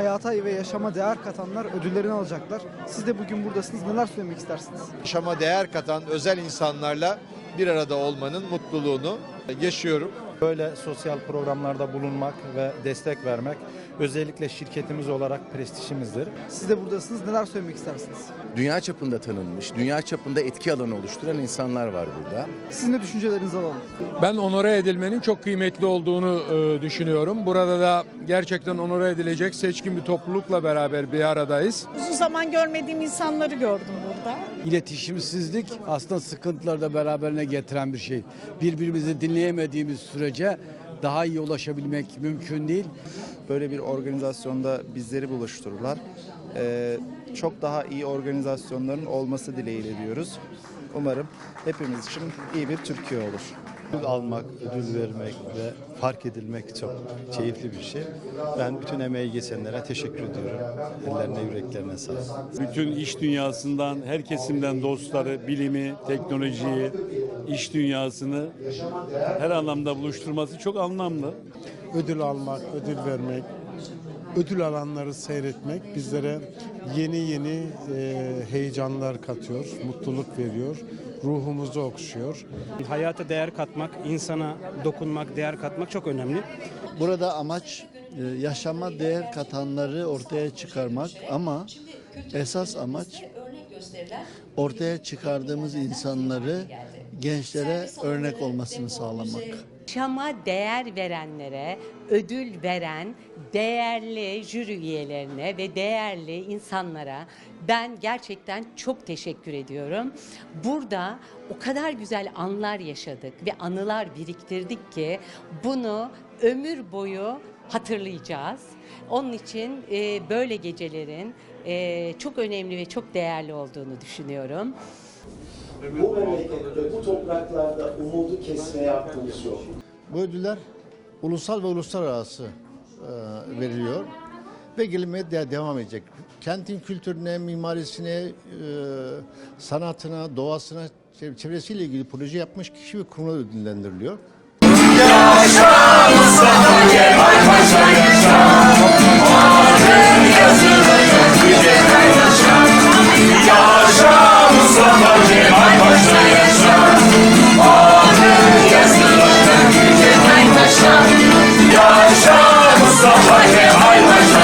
hayata ve yaşama değer katanlar ödüllerini alacaklar. Siz de bugün buradasınız. Neler söylemek istersiniz? yaşama değer katan özel insanlarla bir arada olmanın mutluluğunu yaşıyorum. Böyle sosyal programlarda bulunmak ve destek vermek özellikle şirketimiz olarak prestijimizdir. Siz de buradasınız. Neler söylemek istersiniz? dünya çapında tanınmış, dünya çapında etki alanı oluşturan insanlar var burada. Sizin de düşüncelerinizi alalım. Ben onore edilmenin çok kıymetli olduğunu e, düşünüyorum. Burada da gerçekten onore edilecek seçkin bir toplulukla beraber bir aradayız. Uzun zaman görmediğim insanları gördüm burada. İletişimsizlik aslında sıkıntıları da beraberine getiren bir şey. Birbirimizi dinleyemediğimiz sürece daha iyi ulaşabilmek mümkün değil. böyle bir organizasyonda bizleri buluştururlar. Ee, çok daha iyi organizasyonların olması dileğiyle diyoruz. Umarım hepimiz için iyi bir Türkiye olur. Ödül almak, ödül vermek ve fark edilmek çok keyifli bir şey. Ben bütün emeği geçenlere teşekkür ediyorum. Ellerine, yüreklerine sağlık. Bütün iş dünyasından, her kesimden dostları, bilimi, teknolojiyi, iş dünyasını her anlamda buluşturması çok anlamlı. ödül almak, ödül vermek, ödül alanları seyretmek bizlere yeni yeni e, heyecanlar katıyor, mutluluk veriyor, ruhumuzu okşuyor. Hayata değer katmak, insana dokunmak, değer katmak çok önemli. Burada amaç e, yaşama değer katanları ortaya çıkarmak ama esas amaç ortaya çıkardığımız insanları gençlere örnek olmasını sağlamak. Yaşama değer verenlere, ödül veren değerli jüri üyelerine ve değerli insanlara ben gerçekten çok teşekkür ediyorum. Burada o kadar güzel anlar yaşadık ve anılar biriktirdik ki bunu ömür boyu hatırlayacağız. Onun için e, böyle gecelerin e, çok önemli ve çok değerli olduğunu düşünüyorum. Bu memlekette, bu topraklarda umudu kesmeye hakkımız yok. Bu ödüller ulusal ve uluslararası e, veriliyor ve gelinmeye de devam edecek. Kentin kültürüne, mimarisine, e, sanatına, doğasına, çev- çevresiyle ilgili proje yapmış kişi ve kurumlar ödüllendiriliyor. Mustafa Kemal Paşa.